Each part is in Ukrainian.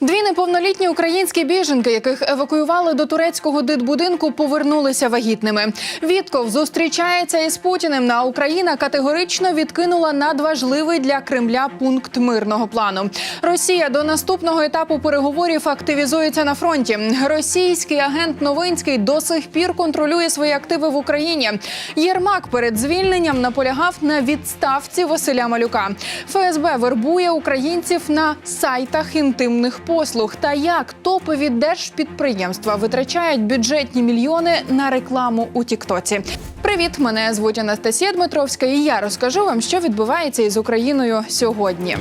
Дві неповнолітні українські біженки, яких евакуювали до турецького дитбудинку, повернулися вагітними. Вітков зустрічається із Путіним. На Україна категорично відкинула надважливий для Кремля пункт мирного плану. Росія до наступного етапу переговорів активізується на фронті. Російський агент Новинський до сих пір контролює свої активи в Україні. Єрмак перед звільненням наполягав на відставці Василя Малюка. ФСБ вербує українців на сайтах інтимних послуг. Та як топові держпідприємства витрачають бюджетні мільйони на рекламу у Тіктоці? Привіт, мене звуть Анастасія Дмитровська, і я розкажу вам, що відбувається із Україною сьогодні.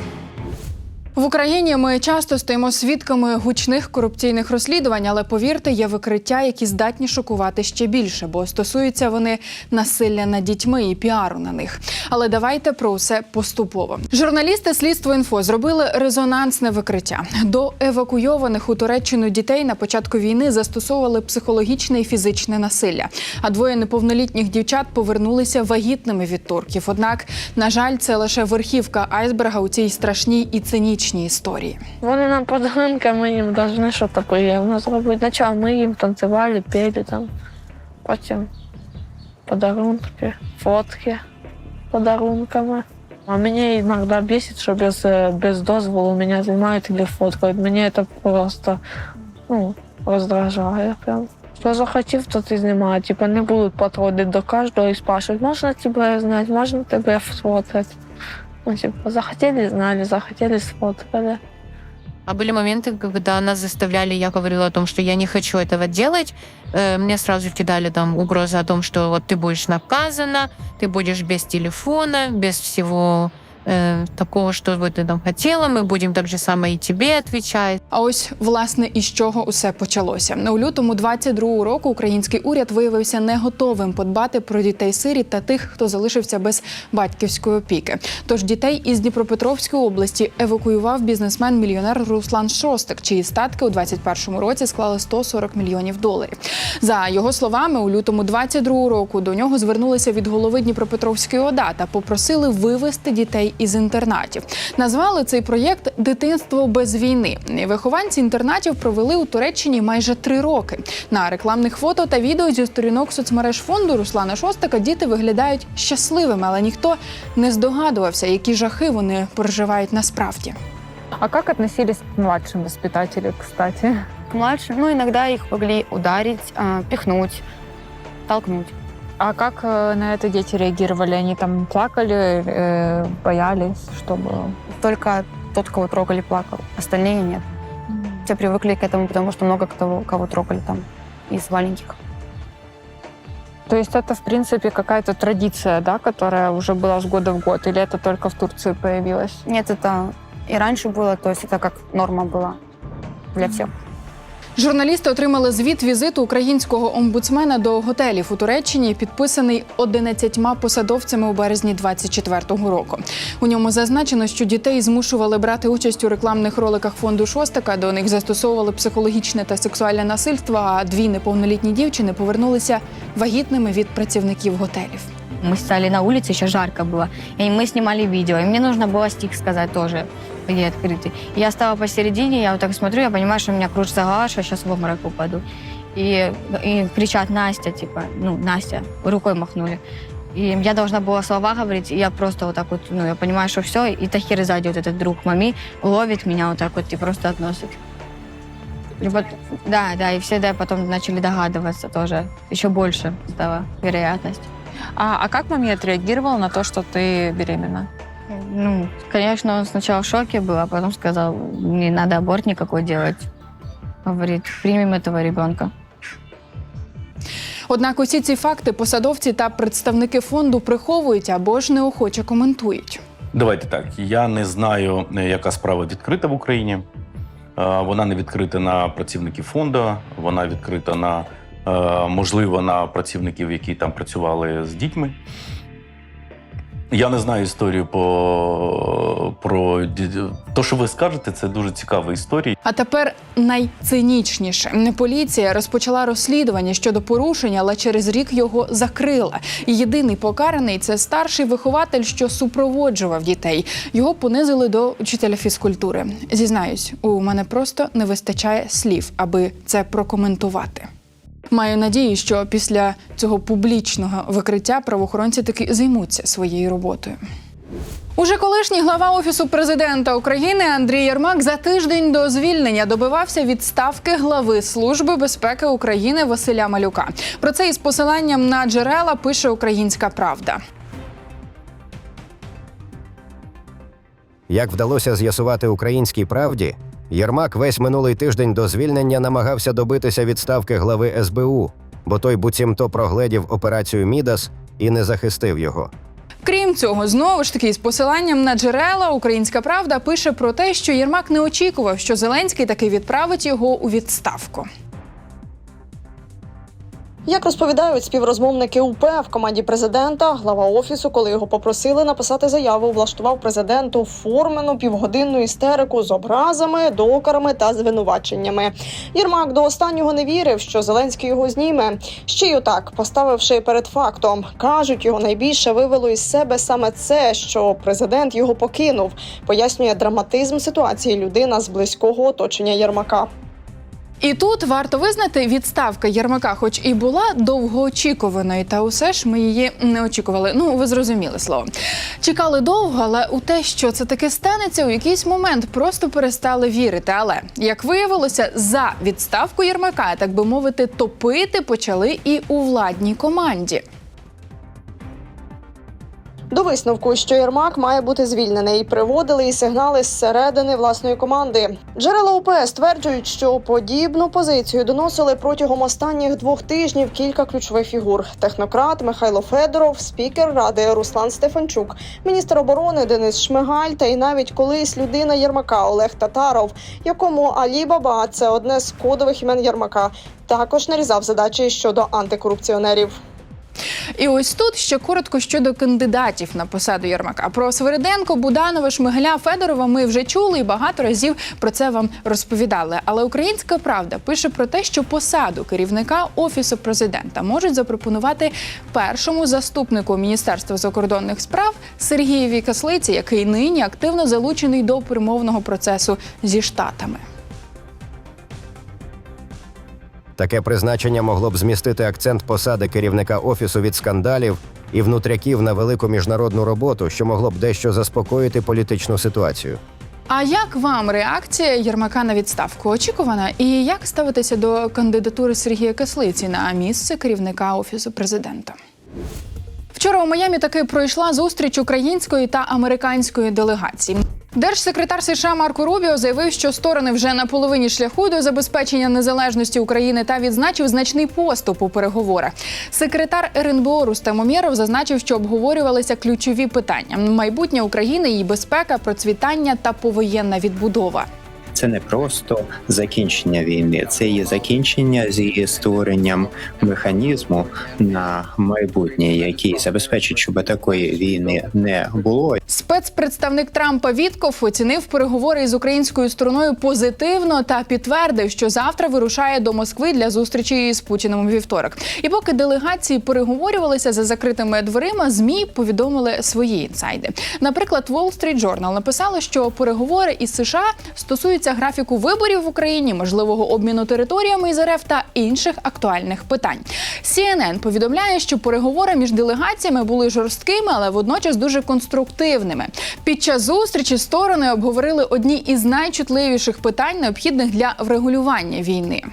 В Україні ми часто стаємо свідками гучних корупційних розслідувань, але повірте, є викриття, які здатні шокувати ще більше, бо стосуються вони насилля над дітьми і піару на них. Але давайте про все поступово. Журналісти слідство інфо зробили резонансне викриття. До евакуйованих у Туреччину дітей на початку війни застосовували психологічне і фізичне насилля. А двоє неповнолітніх дівчат повернулися вагітними від турків. Однак, на жаль, це лише верхівка айсберга у цій страшній і цинічній історії. Вони нам подарунки, ми їм повинні щось приємне зробити. Спочатку ми їм танцювали, пели там, потім подарунки, фотки подарунками. А меня иногда бесит, что без, э, без дозволу меня снимают или фоткают. Меня это просто ну, раздражает прям. Що захотів, то ти знімає. Типа не будуть підходити до кожного і спрашивать, можна тебе знати, можна тебе сфоткати. Ну, типа, захотели, знали, захотели, сфоткали. А были моменты, когда нас заставляли, я говорила о том, что я не хочу этого делать. Э, Мне сразу кидали там угрозы о том, что вот ты будешь наказана, ты будешь без телефона, без всего э, такого, что вот ты там хотела. Мы будем так же само и тебе отвечать. А ось власне із чого усе почалося. У лютому 22-го року український уряд виявився не готовим подбати про дітей сиріт та тих, хто залишився без батьківської опіки. Тож дітей із Дніпропетровської області евакуював бізнесмен-мільйонер Руслан Шостик, чиї статки у 21-му році склали 140 мільйонів доларів. За його словами, у лютому 22-го року до нього звернулися від голови Дніпропетровської ОДА та попросили вивезти дітей із інтернатів. Назвали цей проєкт Дитинство без війни. Вихованці інтернатів провели у Туреччині майже три роки. На рекламних фото та відео зі сторінок соцмереж фонду Руслана Шостака діти виглядають щасливими, але ніхто не здогадувався, які жахи вони переживають насправді. А как относились к младшим воспитателям, кстати? Младше, ну, иногда их могли ударить, пихнуть, толкнуть. А как э, на это дети реагировали? Они там плакали, э, боялись, что было? Только тот, кого трогали, плакал. Остальные нет. Все привыкли к этому, потому что много кто, кого трогали там из маленьких. То есть это, в принципе, какая-то традиция, да, которая уже была с года в год? Или это только в Турции появилось? Нет, это и раньше было, то есть это как норма была для всех. Журналісти отримали звіт візиту українського омбудсмена до готелів у Туреччині, підписаний 11 посадовцями у березні 24-го року. У ньому зазначено, що дітей змушували брати участь у рекламних роликах фонду Шостака. До них застосовували психологічне та сексуальне насильство. А дві неповнолітні дівчини повернулися вагітними від працівників готелів. Мы стали на улице, еще жарко было, и мы снимали видео, и мне нужно было стих сказать тоже, Где открытый. И я стала посередине, я вот так смотрю, я понимаю, что у меня кружится голова, что я сейчас в обморок упаду. И, и кричат Настя, типа, ну, Настя, рукой махнули. И я должна была слова говорить, и я просто вот так вот, ну, я понимаю, что все, и Тахир сзади, вот этот друг мами, ловит меня вот так вот и просто относит. И вот- да, да, и все да, потом начали догадываться тоже. Еще больше стала вероятность. А, а как маме отреагировал на то, что ты беременна? Ну, конечно, он сначала в шоке был, а потом сказал, не надо аборт никакой делать. Говорит, примем этого ребенка. Однак усі ці факти посадовці та представники фонду приховують або ж неохоче коментують. Давайте так. Я не знаю, яка справа відкрита в Україні. Е, Вона не відкрита на працівників фонду, вона відкрита на е, можливо на працівників, які там працювали з дітьми. Я не знаю історію по про то, що ви скажете, це дуже цікава історія. А тепер найцинічніше. Поліція розпочала розслідування щодо порушення, але через рік його закрила. І єдиний покараний це старший вихователь, що супроводжував дітей. Його понизили до вчителя фізкультури. Зізнаюсь, у мене просто не вистачає слів, аби це прокоментувати. Маю надію, що після цього публічного викриття правоохоронці таки займуться своєю роботою. Уже колишній глава офісу президента України Андрій Єрмак за тиждень до звільнення добивався відставки глави служби безпеки України Василя Малюка. Про це із посиланням на джерела пише Українська Правда. Як вдалося з'ясувати українській правді, Єрмак весь минулий тиждень до звільнення намагався добитися відставки глави СБУ, бо той буцімто прогледів операцію Мідас і не захистив його. Крім цього, знову ж таки, з посиланням на джерела Українська Правда пише про те, що Єрмак не очікував, що Зеленський таки відправить його у відставку. Як розповідають співрозмовники УП в команді президента, глава офісу, коли його попросили написати заяву, влаштував президенту формену півгодинну істерику з образами, докарами та звинуваченнями. Єрмак до останнього не вірив, що Зеленський його зніме. Ще й отак, поставивши перед фактом, кажуть, його найбільше вивело із себе саме це, що президент його покинув. Пояснює драматизм ситуації людина з близького оточення Єрмака. І тут варто визнати, відставка Єрмака, хоч і була довгоочікуваною, та усе ж ми її не очікували. Ну, ви зрозуміли слово. Чекали довго, але у те, що це таке станеться, у якийсь момент просто перестали вірити. Але як виявилося, за відставку Єрмака, так би мовити, топити почали і у владній команді. До висновку, що Єрмак має бути звільнений, приводили і сигнали зсередини власної команди. Джерела УП стверджують, що подібну позицію доносили протягом останніх двох тижнів кілька ключових фігур: технократ Михайло Федоров, спікер ради Руслан Стефанчук, міністр оборони Денис Шмигаль та й навіть колись людина Єрмака Олег Татаров, якому Алі Баба це одне з кодових імен Єрмака. Також нарізав задачі щодо антикорупціонерів. І ось тут ще коротко щодо кандидатів на посаду Єрмака. Про Свириденко, Буданова, Шмигаля, Федорова ми вже чули і багато разів про це вам розповідали. Але Українська Правда пише про те, що посаду керівника офісу президента можуть запропонувати першому заступнику міністерства закордонних справ Сергієві Каслиці, який нині активно залучений до перемовного процесу зі штатами. Таке призначення могло б змістити акцент посади керівника офісу від скандалів і внутряків на велику міжнародну роботу, що могло б дещо заспокоїти політичну ситуацію. А як вам реакція Єрмака на відставку? Очікувана? І як ставитися до кандидатури Сергія Кислиці на місце керівника офісу президента? Вчора у Майамі таки пройшла зустріч української та американської делегацій. Держсекретар США Марко Рубіо заявив, що сторони вже на половині шляху до забезпечення незалежності України та відзначив значний поступ у переговорах. Секретар РНБО Рустем Омєров зазначив, що обговорювалися ключові питання: майбутнє України, її безпека, процвітання та повоєнна відбудова. Це не просто закінчення війни, це є закінчення зі створенням механізму на майбутнє, який забезпечить, щоб такої війни не було. Спецпредставник Трампа Вітков оцінив переговори із українською стороною позитивно та підтвердив, що завтра вирушає до Москви для зустрічі з Путіним у вівторок. І поки делегації переговорювалися за закритими дверима, змі повідомили свої інсайди. Наприклад, Wall Street Journal написало, що переговори із США стосуються графіку виборів в Україні, можливого обміну територіями із РФ та інших актуальних питань. CNN повідомляє, що переговори між делегаціями були жорсткими, але водночас дуже конструктивними. Під час зустрічі сторони обговорили одні із найчутливіших питань, необхідних для врегулювання війни.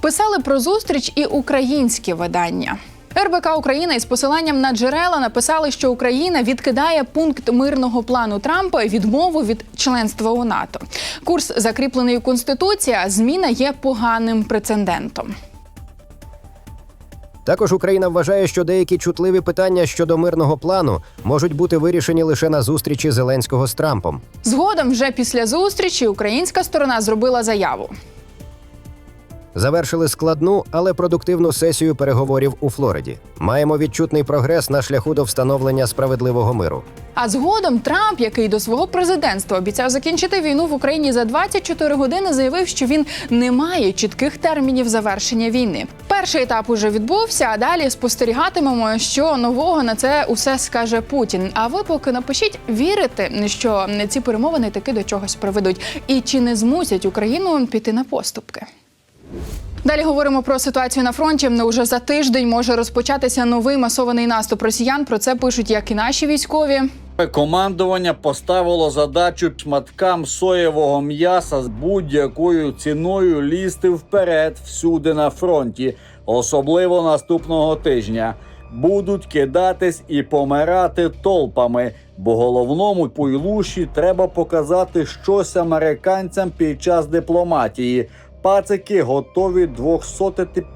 Писали про зустріч і українські видання. РБК Україна із посиланням на джерела написали, що Україна відкидає пункт мирного плану Трампа відмову від членства у НАТО. Курс закріплений у конституції, а зміна є поганим прецедентом. Також Україна вважає, що деякі чутливі питання щодо мирного плану можуть бути вирішені лише на зустрічі Зеленського з Трампом. Згодом, вже після зустрічі, українська сторона зробила заяву. Завершили складну, але продуктивну сесію переговорів у Флориді. Маємо відчутний прогрес на шляху до встановлення справедливого миру. А згодом Трамп, який до свого президентства обіцяв закінчити війну в Україні за 24 години, заявив, що він не має чітких термінів завершення війни. Перший етап уже відбувся, а далі спостерігатимемо, що нового на це усе скаже Путін. А ви поки напишіть, вірите, що ці перемовини таки до чогось приведуть, і чи не змусять Україну піти на поступки. Далі говоримо про ситуацію на фронті. Уже за тиждень може розпочатися новий масований наступ росіян. Про це пишуть як і наші військові. Командування поставило задачу шматкам соєвого м'яса з будь-якою ціною лізти вперед всюди на фронті, особливо наступного тижня. Будуть кидатись і помирати толпами, бо головному пуйлуші треба показати щось американцям під час дипломатії. Пацики готові двохсотити.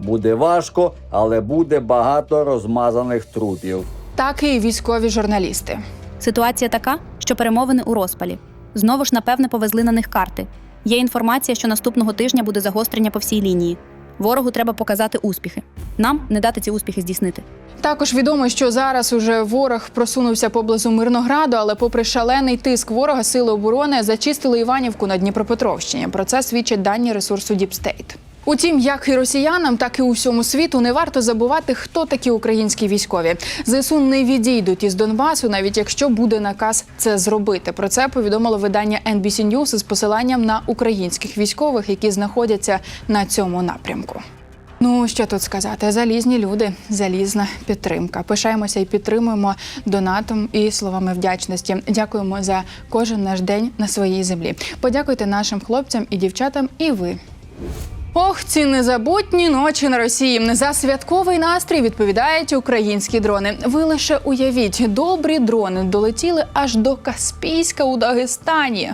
Буде важко, але буде багато розмазаних трупів. Так і військові журналісти. Ситуація така, що перемовини у розпалі. Знову ж, напевне, повезли на них карти. Є інформація, що наступного тижня буде загострення по всій лінії. Ворогу треба показати успіхи. Нам не дати ці успіхи здійснити. Також відомо, що зараз уже ворог просунувся поблизу Мирнограду, але попри шалений тиск ворога, сили оборони зачистили Іванівку на Дніпропетровщині. Про це свідчать дані ресурсу Діпстейт. Утім, як і росіянам, так і усьому світу не варто забувати, хто такі українські військові. ЗСУ не відійдуть із Донбасу, навіть якщо буде наказ це зробити. Про це повідомило видання NBC News із посиланням на українських військових, які знаходяться на цьому напрямку. Ну що тут сказати? Залізні люди, залізна підтримка. Пишаємося і підтримуємо донатом і словами вдячності. Дякуємо за кожен наш день на своїй землі. Подякуйте нашим хлопцям і дівчатам, і ви. Ох, ці незабутні ночі на Росії. За святковий настрій відповідають українські дрони. Ви лише уявіть, добрі дрони долетіли аж до Каспійська у Дагестані.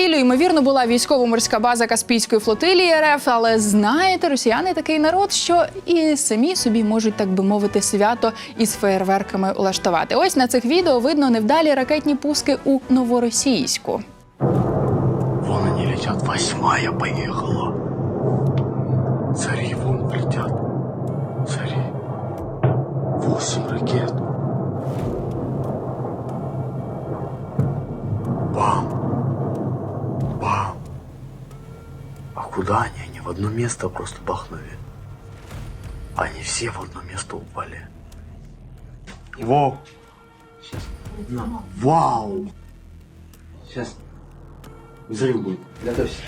Цілю, ймовірно, була військово-морська база Каспійської флотилії РФ. Але знаєте, росіяни такий народ, що і самі собі можуть, так би мовити, свято із феєрверками улаштувати. Ось на цих відео видно невдалі ракетні пуски у новоросійську. Вони они летят, восьмая поехала. Куда они? Они в одно место просто бахнули. Они все в одно место упали. Вау. Вау. Сейчас взрыв будет. Готовься.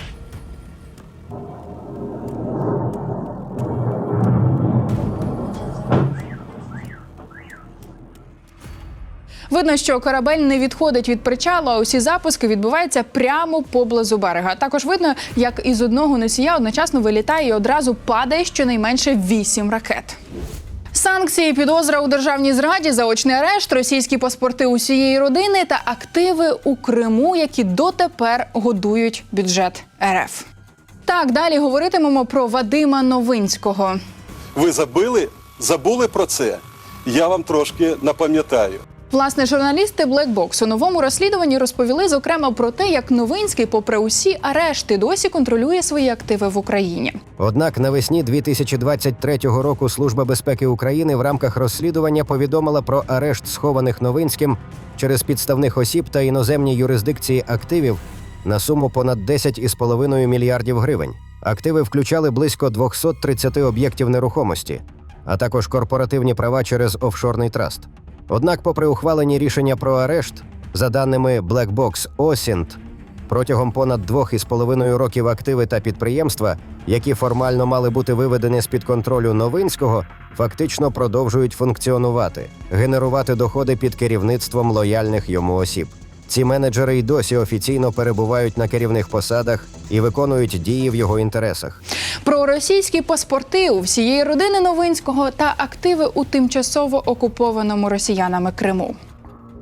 Видно, що корабель не відходить від причалу, а усі запуски відбуваються прямо поблизу берега. Також видно, як із одного носія одночасно вилітає і одразу падає щонайменше вісім ракет. Санкції, підозра у державній зраді, заочний арешт, російські паспорти усієї родини та активи у Криму, які дотепер годують бюджет РФ. Так, далі говоритимемо про Вадима Новинського. Ви забили? Забули про це? Я вам трошки напам'ятаю. Власне, журналісти Black Box у новому розслідуванні розповіли зокрема про те, як Новинський, попри усі арешти, досі контролює свої активи в Україні. Однак навесні 2023 року Служба безпеки України в рамках розслідування повідомила про арешт схованих Новинським через підставних осіб та іноземні юрисдикції активів на суму понад 10,5 мільярдів гривень. Активи включали близько 230 об'єктів нерухомості, а також корпоративні права через офшорний траст. Однак, попри ухвалені рішення про арешт, за даними Black Box Осінт, протягом понад двох із половиною років активи та підприємства, які формально мали бути виведені з під контролю Новинського, фактично продовжують функціонувати, генерувати доходи під керівництвом лояльних йому осіб. Ці менеджери й досі офіційно перебувають на керівних посадах і виконують дії в його інтересах. Про російські паспорти у всієї родини Новинського та активи у тимчасово окупованому росіянами Криму.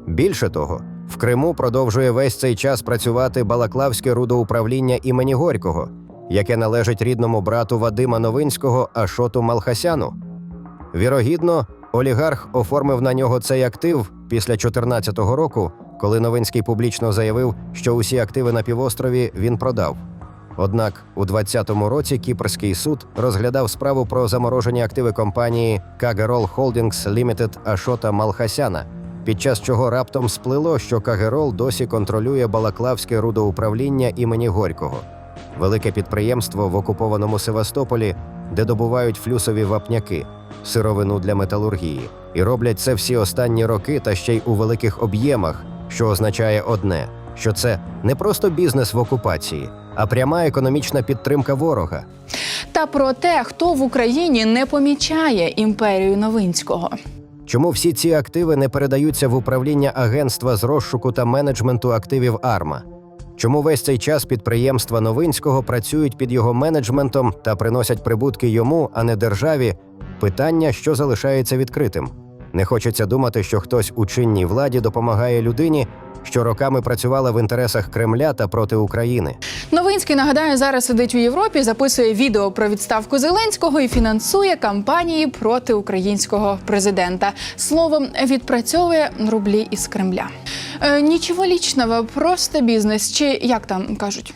Більше того, в Криму продовжує весь цей час працювати Балаклавське рудоуправління імені Горького, яке належить рідному брату Вадима Новинського Ашоту Малхасяну. Вірогідно, олігарх оформив на нього цей актив після 2014 року, коли Новинський публічно заявив, що усі активи на півострові він продав. Однак у 2020 році Кіпрський суд розглядав справу про заморожені активи компанії Кагерол Холдінгс Limited Ашота Малхасяна, під час чого раптом сплило, що Кагерол досі контролює Балаклавське рудоуправління імені Горького, велике підприємство в окупованому Севастополі, де добувають флюсові вапняки, сировину для металургії, і роблять це всі останні роки та ще й у великих об'ємах, що означає одне: що це не просто бізнес в окупації, а пряма економічна підтримка ворога. Та про те, хто в Україні не помічає імперію Новинського. Чому всі ці активи не передаються в управління агентства з розшуку та менеджменту активів Арма? Чому весь цей час підприємства Новинського працюють під його менеджментом та приносять прибутки йому, а не державі? Питання, що залишається відкритим. Не хочеться думати, що хтось у чинній владі допомагає людині, що роками працювала в інтересах Кремля та проти України. Новинський нагадаю, зараз сидить у Європі, записує відео про відставку Зеленського і фінансує кампанії проти українського президента. Словом, відпрацьовує рублі із Кремля. Е, нічого лічного, просто бізнес, чи як там кажуть.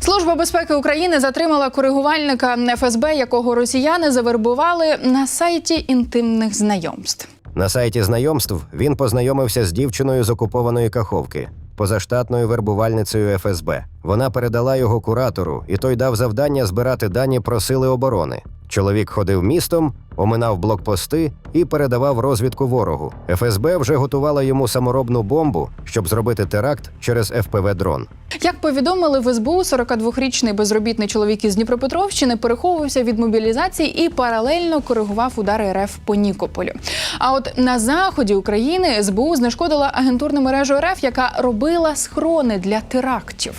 Служба безпеки України затримала коригувальника ФСБ, якого росіяни завербували на сайті інтимних знайомств. На сайті знайомств він познайомився з дівчиною з окупованої Каховки, позаштатною вербувальницею ФСБ. Вона передала його куратору, і той дав завдання збирати дані про сили оборони. Чоловік ходив містом, оминав блокпости і передавав розвідку ворогу. ФСБ вже готувала йому саморобну бомбу, щоб зробити теракт через ФПВ дрон. Як повідомили в СБУ, 42-річний безробітний чоловік із Дніпропетровщини переховувався від мобілізації і паралельно коригував удари РФ по Нікополю. А от на заході України СБУ знешкодила агентурну мережу РФ, яка робила схорони для терактів.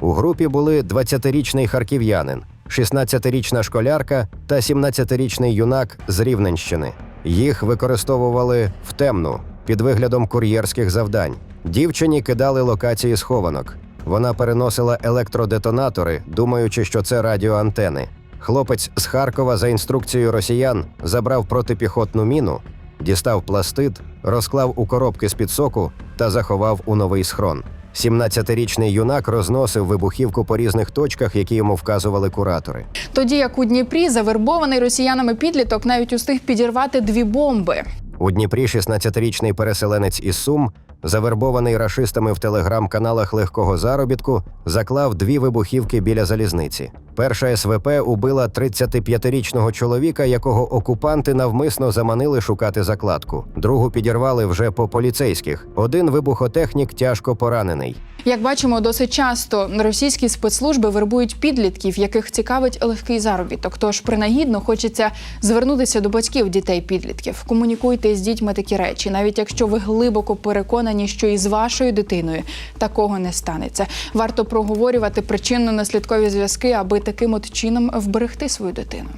У групі були 20-річний харків'янин, 16-річна школярка та 17-річний юнак з Рівненщини. Їх використовували в темну під виглядом кур'єрських завдань. Дівчині кидали локації схованок. Вона переносила електродетонатори, думаючи, що це радіоантени. Хлопець з Харкова за інструкцією росіян забрав протипіхотну міну, дістав пластид, розклав у коробки з-під соку та заховав у новий схрон. 17-річний юнак розносив вибухівку по різних точках, які йому вказували куратори. Тоді як у Дніпрі завербований росіянами підліток навіть устиг підірвати дві бомби. У Дніпрі 16-річний переселенець із Сум, завербований рашистами в телеграм-каналах легкого заробітку, заклав дві вибухівки біля залізниці. Перша СВП убила 35-річного чоловіка, якого окупанти навмисно заманили шукати закладку. Другу підірвали вже по поліцейських. Один вибухотехнік тяжко поранений. Як бачимо, досить часто російські спецслужби вербують підлітків, яких цікавить легкий заробіток. Тож принагідно хочеться звернутися до батьків дітей підлітків. Комунікуйте з дітьми такі речі, навіть якщо ви глибоко переконані, що із вашою дитиною такого не станеться. Варто проговорювати причинно-наслідкові зв'язки, аби таким от чином вберегти свою дитину.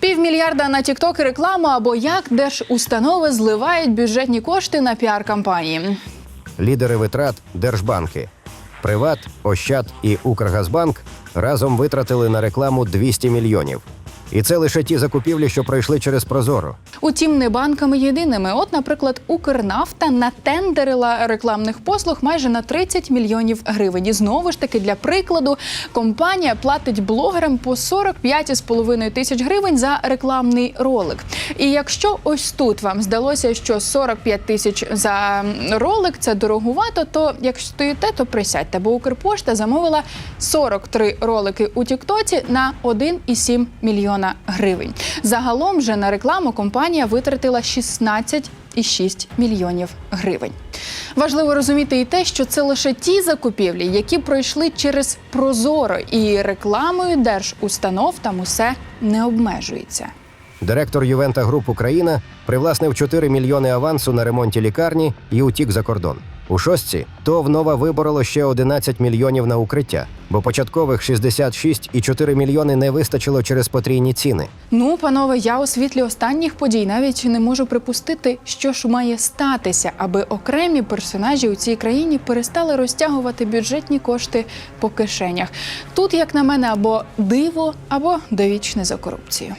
Півмільярда на тікток і реклама або як держустанови зливають бюджетні кошти на піар-кампанії. Лідери витрат держбанки. Приват, Ощад і Укргазбанк разом витратили на рекламу 200 мільйонів. І це лише ті закупівлі, що пройшли через Прозоро. Утім, не банками єдиними. От, наприклад, Укрнафта натендерила рекламних послуг майже на 30 мільйонів гривень. І знову ж таки, для прикладу, компанія платить блогерам по 45,5 тисяч гривень за рекламний ролик. І якщо ось тут вам здалося, що 45 тисяч за ролик це дорогувато, то якщо стоїте, то присядьте, бо Укрпошта замовила 43 ролики у Тіктоці на 1,7 мільйона гривень. Загалом же на рекламу компанія витратила 16,6 мільйонів гривень. Важливо розуміти і те, що це лише ті закупівлі, які пройшли через Прозоро, і рекламою держустанов там усе не обмежується. Директор Ювента Груп Україна привласнив 4 мільйони авансу на ремонті лікарні і утік за кордон. У шостці ТОВ Нова вибороло ще 11 мільйонів на укриття, бо початкових 66,4 мільйони не вистачило через потрійні ціни. Ну, панове, я у світлі останніх подій навіть не можу припустити, що ж має статися, аби окремі персонажі у цій країні перестали розтягувати бюджетні кошти по кишенях. Тут, як на мене, або диво, або довічне за корупцію.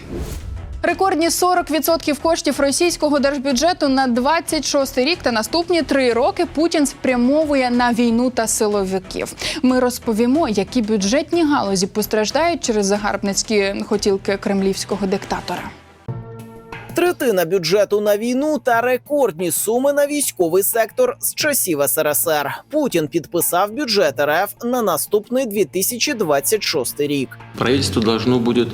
Рекордні 40% коштів російського держбюджету на 26 рік та наступні три роки Путін спрямовує на війну та силовиків. Ми розповімо, які бюджетні галузі постраждають через загарбницькі хотілки кремлівського диктатора. Третина бюджету на війну та рекордні суми на військовий сектор з часів СРСР. Путін підписав бюджет РФ на наступний 2026 рік. Правительство должно буде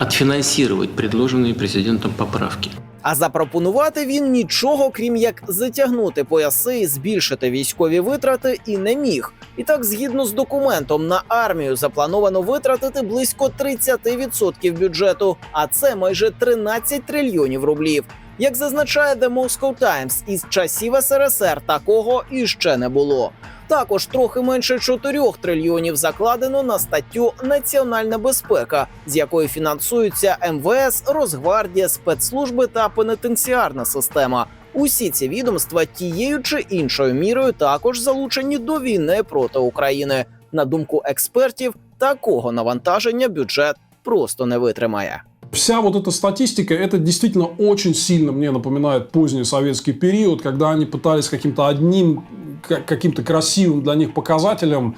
відфінансувати предложені президентом поправки. А запропонувати він нічого, крім як затягнути пояси збільшити військові витрати, і не міг. І так, згідно з документом, на армію заплановано витратити близько 30% бюджету, а це майже 13 трильйонів рублів. Як зазначає The Moscow Times, із часів СРСР такого іще не було. Також трохи менше 4 трильйонів закладено на статтю Національна безпека, з якої фінансуються МВС, Росгвардія, спецслужби та пенітенціарна система. Усі ці відомства тією чи іншою мірою також залучені до війни проти України. На думку експертів, такого навантаження бюджет просто не витримає. Вся вот эта статистика, это действительно очень сильно мне напоминает поздний советский период, когда они пытались каким-то одним, ка- каким-то красивым для них показателем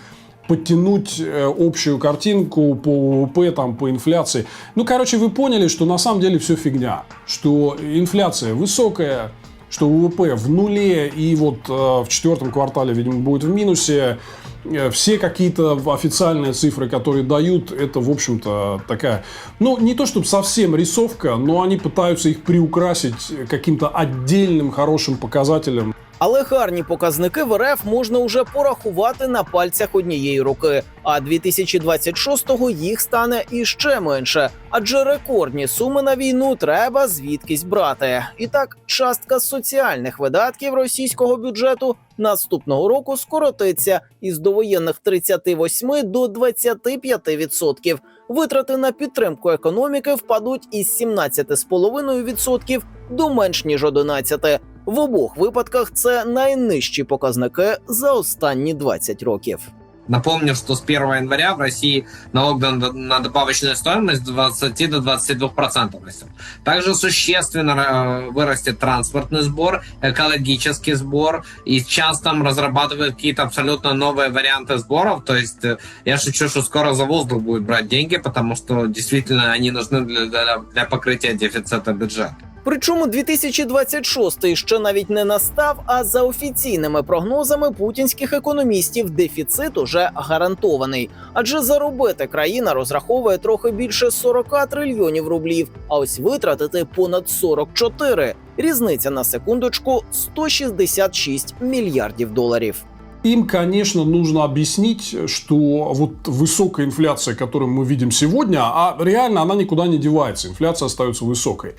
подтянуть э, общую картинку по ВВП, там, по инфляции. Ну, короче, вы поняли, что на самом деле все фигня. Что инфляция высокая, что ВВП в нуле и вот э, в четвертом квартале, видимо, будет в минусе. Э, Все какие-то официальные цифры, которые дают, это, в общем-то, такая, ну, не то чтобы совсем рисовка, но они пытаются их приукрасить каким-то отдельным хорошим показателем. Але гарні показники в РФ можна уже порахувати на пальцях однієї руки. А 2026-го їх стане іще менше, адже рекордні суми на війну треба звідкись брати. І так, частка соціальних видатків російського бюджету наступного року скоротиться із довоєнних 38 до 25%. Витрати на підтримку економіки впадуть із 17,5% до менш ніж 11%. В обох випадках це найнижчі показники за останні 20 років. Напомню, что с 1 января в России налог на на добавочную стоимость с 20 до 22 процентов растет. Также существенно э, вырастет транспортный сбор, экологический сбор, и сейчас там разрабатывают какие-то абсолютно новые варианты сборов. То есть э, я шучу, что скоро за воздух будет брать деньги, потому что действительно они нужны для, для, для покрытия дефицита бюджета. Причому 2026 ще навіть не настав. А за офіційними прогнозами путінських економістів дефіцит уже гарантований. Адже заробити країна розраховує трохи більше 40 трильйонів рублів, а ось витратити понад 44. Різниця на секундочку 166 мільярдів доларів. Им, конечно, нужно объяснить, что вот высокая инфляция, которую мы видим сегодня, а реально она никуда не девается, инфляция остается высокой.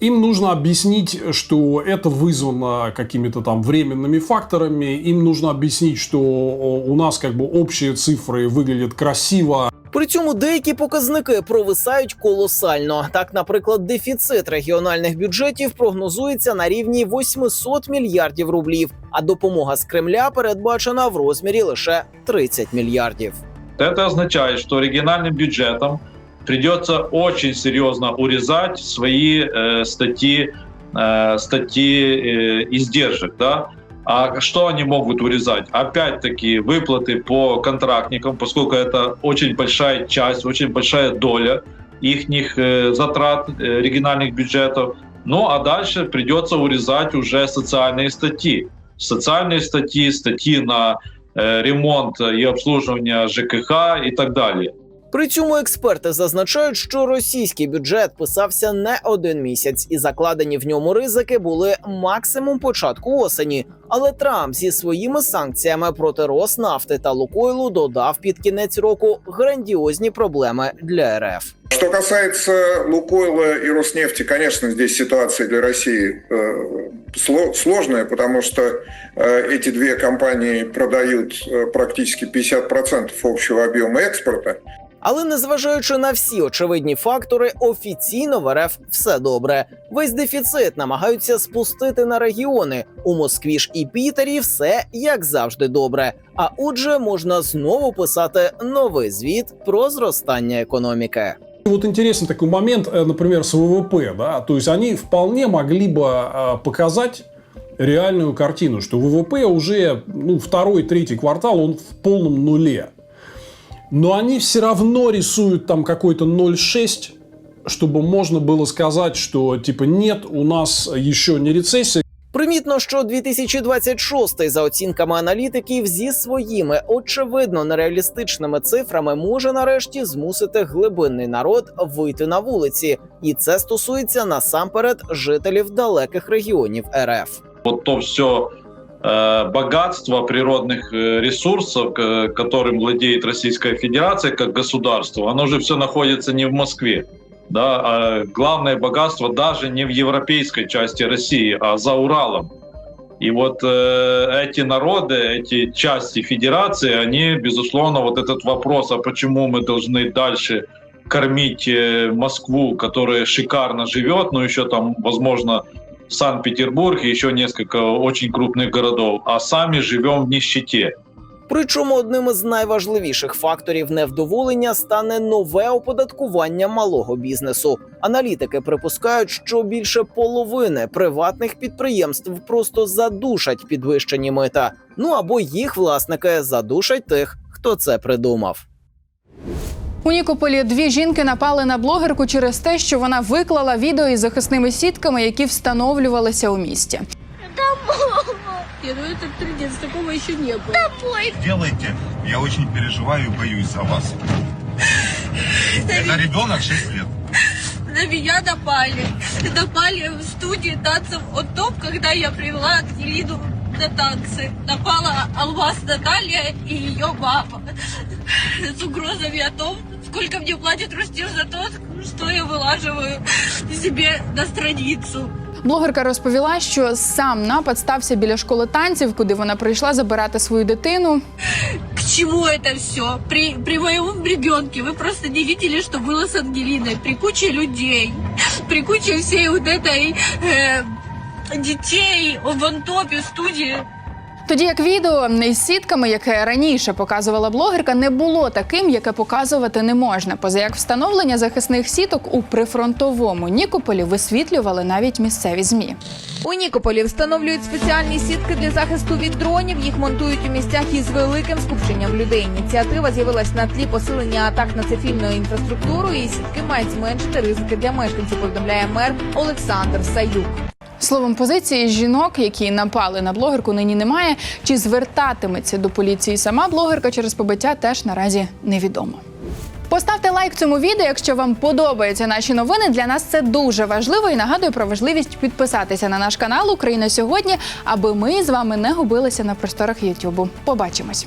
Им нужно объяснить, что это вызвано какими-то там временными факторами. Им нужно объяснить, что у нас как бы общие цифры выглядят красиво, При цьому деякі показники провисають колосально. Так, наприклад, дефіцит регіональних бюджетів прогнозується на рівні 800 мільярдів рублів, а допомога з Кремля передбачена в розмірі лише 30 мільярдів. Это означает, что региональным бюджетам придется очень серьезно урезать свои э, статьи, э, статьи э, издержек, да. А что они могут урезать? Опять-таки выплаты по контрактникам, поскольку это очень большая часть, очень большая доля их затрат э, региональных бюджетов. Ну а дальше придется урезать уже социальные статьи. Социальные статьи, статьи на э, ремонт и обслуживание ЖКХ и так далее. При цьому експерти зазначають, що російський бюджет писався не один місяць, і закладені в ньому ризики були максимум початку осені. Але Трамп зі своїми санкціями проти Роснафти та Лукойлу додав під кінець року грандіозні проблеми для РФ. Что касается Лукойла и Роснефти, конечно, здесь ситуация для России э, сло- сложная, потому что э, эти две компании продают э, практически 50% общего объема экспорта. Але незважаючи на всі очевидні фактори, офіційно в РФ все добре. Весь дефіцит намагаються спустити на регіони. У Москві ж і Пітері все як завжди добре. А отже, можна знову писати новий звіт про зростання економіки. Вот интересный такой момент, э, например, с ВВП, да, то есть они вполне могли бы э, показать реальную картину, что ВВП уже ну, второй, третий квартал, он в полном нуле. Но они все равно рисуют там какой-то 0,6, чтобы можно было сказать, что типа нет, у нас еще не рецессия, Примітно, що 2026 за оцінками аналітиків зі своїми очевидно нереалістичними цифрами може нарешті змусити глибинний народ вийти на вулиці, і це стосується насамперед жителів далеких регіонів РФ. Вот то все богатство природных э, ресурсов, которым владеет Российская Федерация как государство, оно же все находится не в Москве. Да, а главное богатство даже не в европейской части России, а за Уралом. И вот э, эти народы, эти части федерации, они, безусловно, вот этот вопрос, а почему мы должны дальше кормить э, Москву, которая шикарно живет, но еще там, возможно, Санкт-Петербург и еще несколько очень крупных городов, а сами живем в нищете. Причому одним із найважливіших факторів невдоволення стане нове оподаткування малого бізнесу. Аналітики припускають, що більше половини приватних підприємств просто задушать підвищені мита. Ну або їх власники задушать тих, хто це придумав. У Нікополі дві жінки напали на блогерку через те, що вона виклала відео із захисними сітками, які встановлювалися у місті. Нет, ну это трындец, такого еще не было. Домой. делайте. Я очень переживаю и боюсь за вас. Это ребенок 6 лет. На меня напали. Напали в студии танцев от топ, когда я привела Ангелину на танцы. Напала Алмаз Наталья и ее мама. С угрозами о том, сколько мне платит Рустив за то, что я вылаживаю себе на страницу. Блогерка розповіла, що сам напад стався біля школи танців, куди вона прийшла забирати свою дитину. К чему это все? При, при моем ребенке вы просто не видели, что было с Ангелиной. При куче людей, при куче всей вот этой э, детей в антопе студии. Тоді як відео із сітками, яке раніше показувала блогерка, не було таким, яке показувати не можна. Поза як встановлення захисних сіток у прифронтовому Нікополі висвітлювали навіть місцеві змі. У Нікополі встановлюють спеціальні сітки для захисту від дронів. Їх монтують у місцях із великим скупченням людей. Ініціатива з'явилась на тлі посилення атак на цивільну інфраструктуру, і сітки мають зменшити ризики для мешканців. Повідомляє мер Олександр Саюк. Словом, позиції жінок, які напали на блогерку, нині немає. Чи звертатиметься до поліції сама блогерка через побиття, теж наразі невідомо. Поставте лайк цьому відео, якщо вам подобаються наші новини. Для нас це дуже важливо і нагадую про важливість підписатися на наш канал Україна сьогодні, аби ми з вами не губилися на просторах Ютубу. Побачимось.